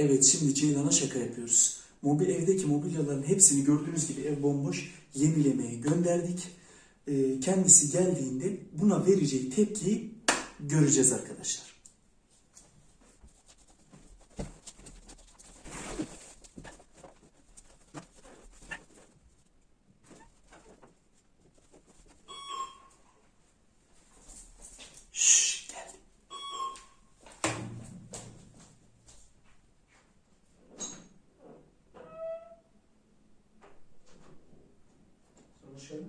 Evet şimdi Ceylan'a şaka yapıyoruz. Mobil evdeki mobilyaların hepsini gördüğünüz gibi ev bomboş yenilemeye gönderdik. Ee, kendisi geldiğinde buna vereceği tepkiyi göreceğiz arkadaşlar. Sana şöyle.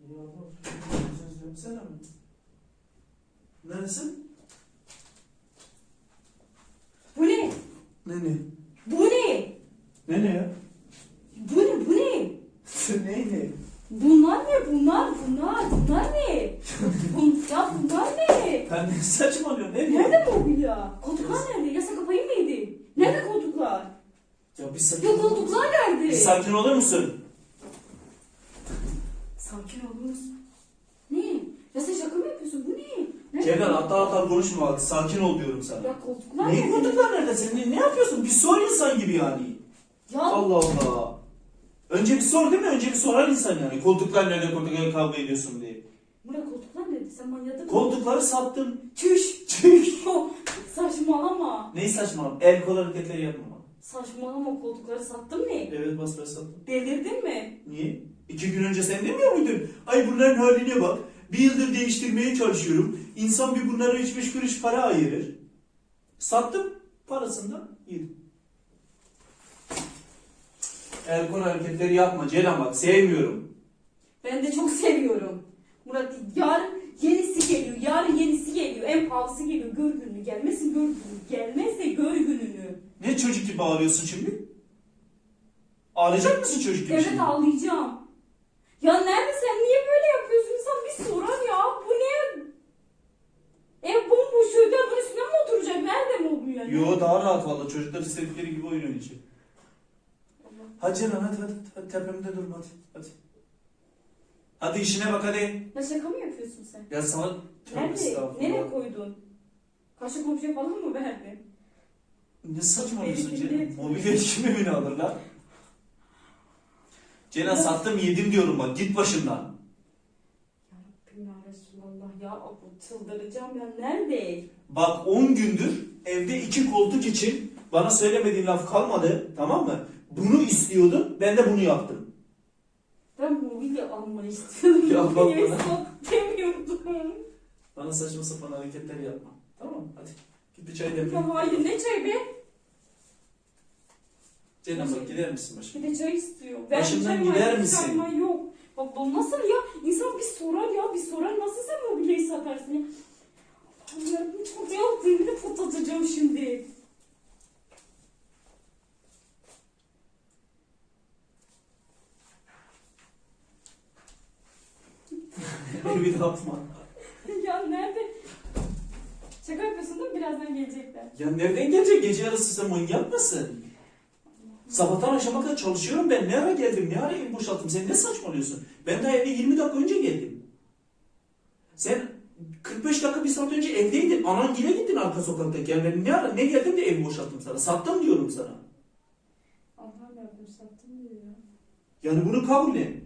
Ya bak, söz söylesene mi? Neresin? Bu ne? Ne ne? Bu ne? Ne ne ya? Bu ne? Bu ne? ne ne? Bunlar ne? Bunlar, bunlar, bunlar ne? Bun, ya bunlar ne? Ben ne saçmalıyorum ne Nerede mobilya? Koltuklar nerede? Yasa kapayı mıydı? Nerede koltuklar? Ya bir sakin Ya koltuklar nerede? Bir sakin olur musun? Sakin olur musun? Ne? Ya sen şaka mı yapıyorsun? Bu ne? Ceylan hatta hatta konuşma bak sakin ol diyorum sana. Ya koltuklar Ne nerede? koltuklar nerede? Sen ne, yapıyorsun? Bir sor insan gibi yani. Ya Allah Allah. Önce bir sor değil mi? Önce bir sorar insan yani. Koltuklar nerede? Koltuklar kavga ediyorsun diye. Murat koltuklar nerede? Sen manyadın mı? Koltukları sattım. Çüş. Çüş. Saçmalama. Neyi saçmalama? El kol hareketleri yapma. Saçmalama koltukları sattın mı? Evet bas bas sattım. Delirdin mi? Niye? İki gün önce sen demiyor muydun? Ay bunların haline bak. Bir yıldır değiştirmeye çalışıyorum. İnsan bir bunlara üç beş kuruş para ayırır. Sattım. Parasını da yedim. El kol hareketleri yapma Ceylan bak sevmiyorum. Ben de çok seviyorum. Murat yarın yenisi geliyor. Yarın yenisi geliyor. En pahalısı geliyor. Gör gününü. Gelmesin gör gününü. Gelmezse gör gününü. Ne çocuk gibi ağlıyorsun şimdi? Ağlayacak mısın çocuk gibi Evet şimdi? ağlayacağım. Ya nerede sen niye böyle yapıyorsun? İnsan bir sorar ya. Ev bomboş öder. Bunun üstüne mi oturacak? Nerede mobilya? Yo daha rahat valla çocuklar istedikleri gibi oyun oynayacak. Hadi Ceylan hadi hadi, hadi tepemde durma hadi. Hadi. Hadi işine bak hadi. Ya şaka mı yapıyorsun sen? Ya sana Tövbe Nerede? estağfurullah. Nereye koydun? Karşı komşuya falan mı verdin? Ne saçmalıyorsun dinlet. Mobilya kim evine alır lan? Ya. sattım yedim diyorum bak git başımdan. Ya Rabbim ya Resulallah ya bu çıldıracağım ya nerede? Bak 10 gündür evde iki koltuk için bana söylemediğin laf kalmadı tamam mı? Bunu istiyordun ben de bunu yaptım. Ben mobilya almayı istiyordum. Ya bak Mobilyayı bana. demiyordum. Bana saçma sapan hareketler yapma. Tamam mı? Hadi. Git bir çay demle. Ya hayır ne çay be? Bak gider misin başıma? Bir de çay istiyor. Başımdan çay gider misin? çay yok. Bak bu nasıl ya? İnsan bir sorar ya bir sorar. Nasıl sen mobilyayı satarsın ya? Allah'ım çok yaptım. Bir de patlatacağım şimdi. bir de atma. ya nerede? Şaka yapıyorsun değil mi? Birazdan gelecekler. Ya nereden gelecek gece yarısı sen manyak mısın? Sabahtan akşama kadar çalışıyorum ben. Ne ara geldim? Ne ara evi boşalttım? Sen ne saçmalıyorsun? Ben daha eve 20 dakika önce geldim. Sen 45 dakika bir saat önce evdeydin. Anan yine gittin arka sokaktaki. Yani ben ne ara ne geldim de evi boşalttım sana. Sattım diyorum sana. Allah'ım yardım sattım diyor ya. Yani bunu kabul et.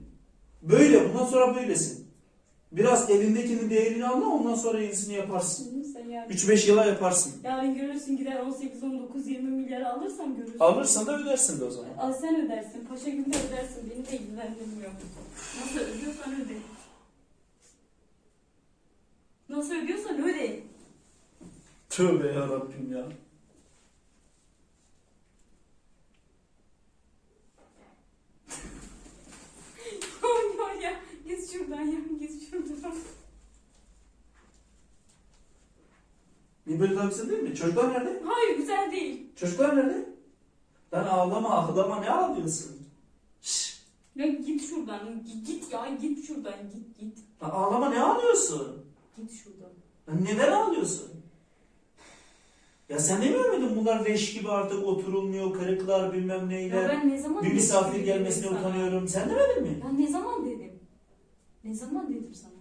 Böyle bundan sonra böylesin. Biraz elindekinin değerini anla ondan sonra yenisini yaparsın. Sen yarın, 3-5 yıla yaparsın. yarın görürsün gider 18, 19, 20 milyara alırsan görürsün. Alırsan da ödersin de o zaman. Al sen ödersin. Paşa gibi de ödersin. Beni de ilgilendirmiyor. Nasıl ödüyorsan öde. Nasıl ödüyorsan öde. Tövbe ya Rabbim ya. ya ya ya. Git şuradan ya. Git şuradan. Böyle daha güzel değil mi? Çocuklar nerede? Hayır güzel değil. Çocuklar nerede? Lan ağlama ağlama ne ağlıyorsun? Şşş. Ya git şuradan. Git, git ya. Git şuradan. Git git. Lan ağlama ne ağlıyorsun? Git şuradan. Lan neden ağlıyorsun? Ya sen demiyor muydun bunlar leş gibi artık oturulmuyor, kırıklar bilmem Ya neyler. ben ne zaman Bir misafir gelmesine sana? utanıyorum. Sen demedin mi? Ya ne zaman dedim? Ne zaman dedim sana?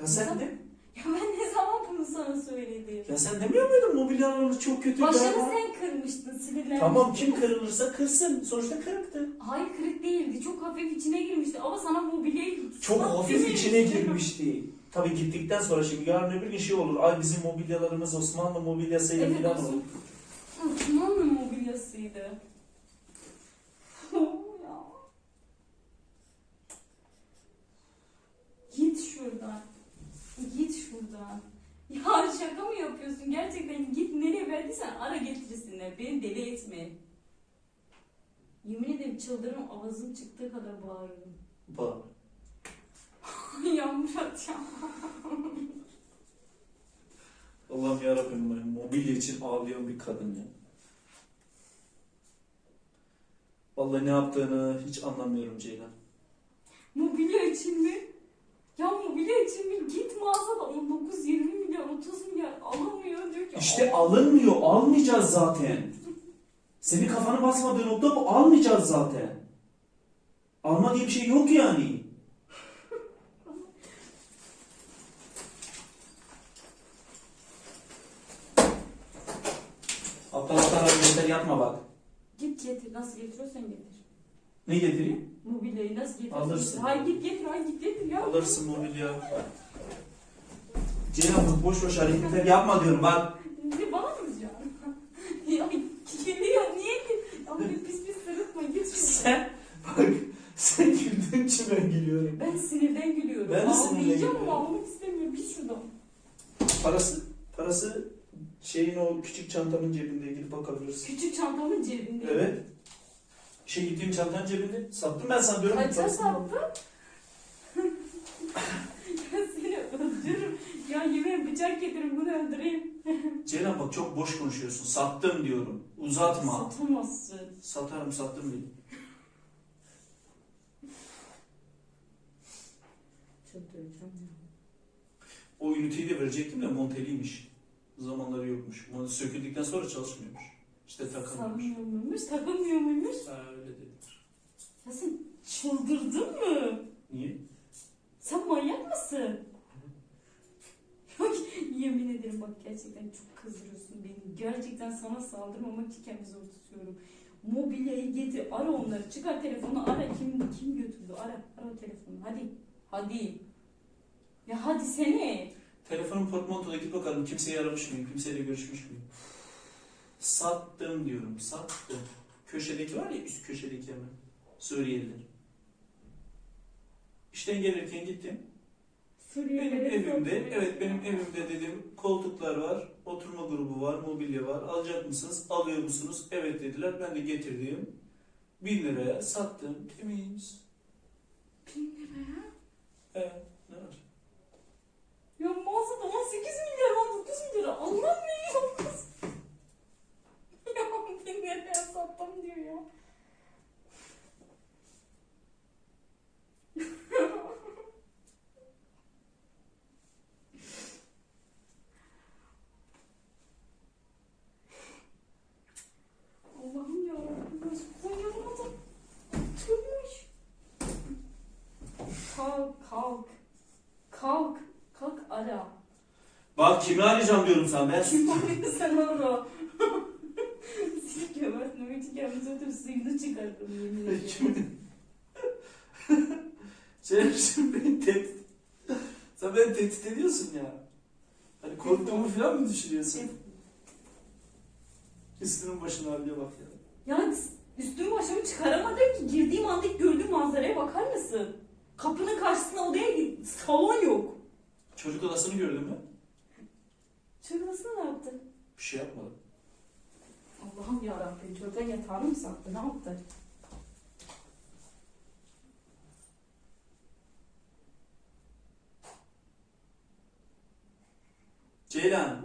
Ya sen de. Ya ben ne zaman sana söyledim. Ya sen demiyor muydun mobilyalarımız çok kötü? Başını galiba? sen kırmıştın sinirlenmiştin. Tamam kim kırılırsa kırsın. Sonuçta kırıktı. Hayır kırık değildi. Çok hafif içine girmişti ama sana mobilyayı... Çok Bak, hafif içine girmişti. Tabii gittikten sonra şimdi yarın öbür gün şey olur. Ay bizim mobilyalarımız Osmanlı mobilyasıydı Evet falan olsun. olur. Osmanlı mobilyasıydı. Ya. Git şuradan. Git şuradan. Ya şaka mı yapıyorsun? Gerçekten git nereye verdiysen ara getirsinler. Beni deli etme. Yemin ederim çıldırırım ağzım çıktığı kadar bağırırım. Bak. ya Murat ya. Allah'ım yarabbim ben mobilya için ağlayan bir kadın ya. Vallahi ne yaptığını hiç anlamıyorum Ceylan. Mobilya için mi? Ya mobilya için mi? Git mağazada 19-20 milyar 30 milyar alamıyor diyor ki. İşte alınmıyor, almayacağız zaten. Senin kafanı basmadığı nokta bu, almayacağız zaten. Alma diye bir şey yok yani. Aptal aptal hareketler yapma bak. Git getir nasıl getiriyorsan getir. Ne getireyim? Mobilyayı nasıl getiriyorsan Alırsın. Hayır git getir hayır git getir ya. Alırsın mobilya. Ceylan bak boş boş hareketler yapma diyorum bak. Ne bana mı ya geliyor niye git? Ya bir pis pis sırıtma git şuradan. Sen bak sen güldüğün için ben gülüyorum. Ben sinirden gülüyorum. Ben de sinirden Ağlayacağım gülüyorum. ama ağlamak istemiyorum. Git şuradan. Parası parası şeyin o küçük çantamın cebinde gidip bakabilirsin. Küçük çantamın cebinde. Evet. İşe gittiğim çantanın cebinde. Sattım ben sana diyorum. Kaça sattın? ya seni öldürürüm. Ya yemeğe bıçak getirin bunu öldüreyim. Ceylan bak çok boş konuşuyorsun. Sattım diyorum. Uzatma. Satamazsın. Satarım sattım diye. Çıldıracağım ya. O üniteyi de verecektim de monteliymiş. Zamanları yokmuş. Söküldükten sonra çalışmıyormuş. İşte takamıyormuş. Sanmıyor muymuş? Takılmıyor muymuş? Ha öyle dediler. Ya sen çıldırdın mı? Niye? Sen manyak mısın? Yok yemin ederim bak gerçekten çok kızdırıyorsun beni. Gerçekten sana saldırmamak için kendimi zor tutuyorum. Mobilyayı getir ara onları çıkar telefonu ara kim kim götürdü ara ara o telefonu hadi hadi. Ya hadi seni. Telefonun portmantoda git bakalım kimseyi aramış mıyım, kimseyle görüşmüş müyüm? Sattım diyorum, sattım. Köşedeki var ya, üst köşedeki hemen. Suriyeliler. İşten gelirken gittim. Benim evimde, evet benim evimde dedim koltuklar var, oturma grubu var, mobilya var. Alacak mısınız, alıyor musunuz? Evet dediler. Ben de getirdim. Bin liraya sattım. Temiz. Bin liraya. Evet, ne var? Ya mağazada 18 milyar var 9 milyar anlamıyor musun? ya bin liraya sattım diyor ya. Allah'ım ya nasıl Konya'da adam oturmuş. Kalk kalk. Kalk. Kalk ara. Bak kimi arayacağım diyorum sana ben. Sen ara. Seni gebertmek için kendimize oturup suyunu çıkardım yemin. Kimi? Sen şimdi beni tehdit... Sen beni tehdit ediyorsun ya. Hani korktuğumu falan mı düşünüyorsun? Üstünün başına haline bak ya. Ya üstümü başımı çıkaramadım ki girdiğim anda ilk gördüğüm manzaraya bakar mısın? Kapının karşısına odaya git. Salon yok. Çocuk odasını gördün mü? Çocuğun ne yaptı? Bir şey yapmadım. Allah'ım yarabbim çocuğa yatağını mı sattı? Ne yaptı? Ceylan,